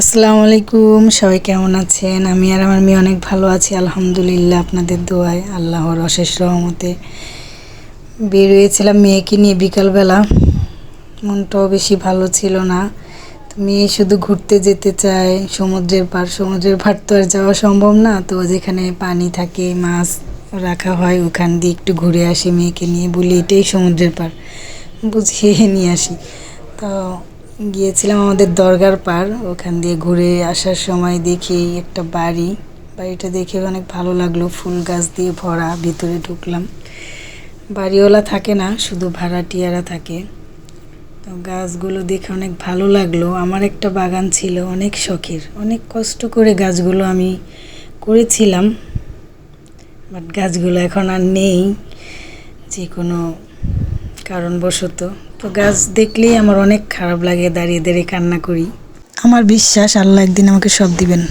আসসালামু আলাইকুম, সবাই কেমন আছেন? আমি আর আমার মেয়ে অনেক ভালো আছি, আলহামদুলিল্লাহ, আপনাদের দোয়ায়, আল্লাহর অশেষ রহমতে। বেরিয়েছিলাম মেয়েকে নিয়ে বিকালবেলা। মনটাও বেশি ভালো ছিল না। তো মেয়ে শুধু ঘুরতে যেতে চায়, সমুদ্রের পার সমুদ্রের পার তো আর যাওয়া সম্ভব না। তো যেখানে পানি থাকে, মাছ রাখা হয়, ওখান দিয়ে একটু ঘুরে আসি মেয়েকে নিয়ে। বলি, এটাই সমুদ্রের পার। বুঝিয়ে নিয়ে আসি। তো গিয়েছিলাম আমাদের দরগার পার, ওখান দিয়ে ঘুরে আসার সময় দেখি একটা বাড়ি। বাড়িটা দেখে অনেক ভালো লাগল, ফুল গাছ দিয়ে ভরা, ভিতরে ঢুকলাম। বাড়িওয়ালা থাকে না, শুধু ভাড়াটিয়ারা থাকে। তো গাছগুলো দেখে অনেক ভালো লাগল। আমার একটা বাগান ছিল, অনেক শখের। অনেক কষ্ট করে গাছগুলো আমি করেছিলাম, বাট গাছগুলো এখন আর নেই। যে কোনো কারণবশত। তো গাছ দেখলেই আমার অনেক খারাপ লাগে দাঁড়িয়ে দাঁড়িয়ে কান্না করি। আমার বিশ্বাস, আল্লাহ একদিন আমাকে সব দিবেন।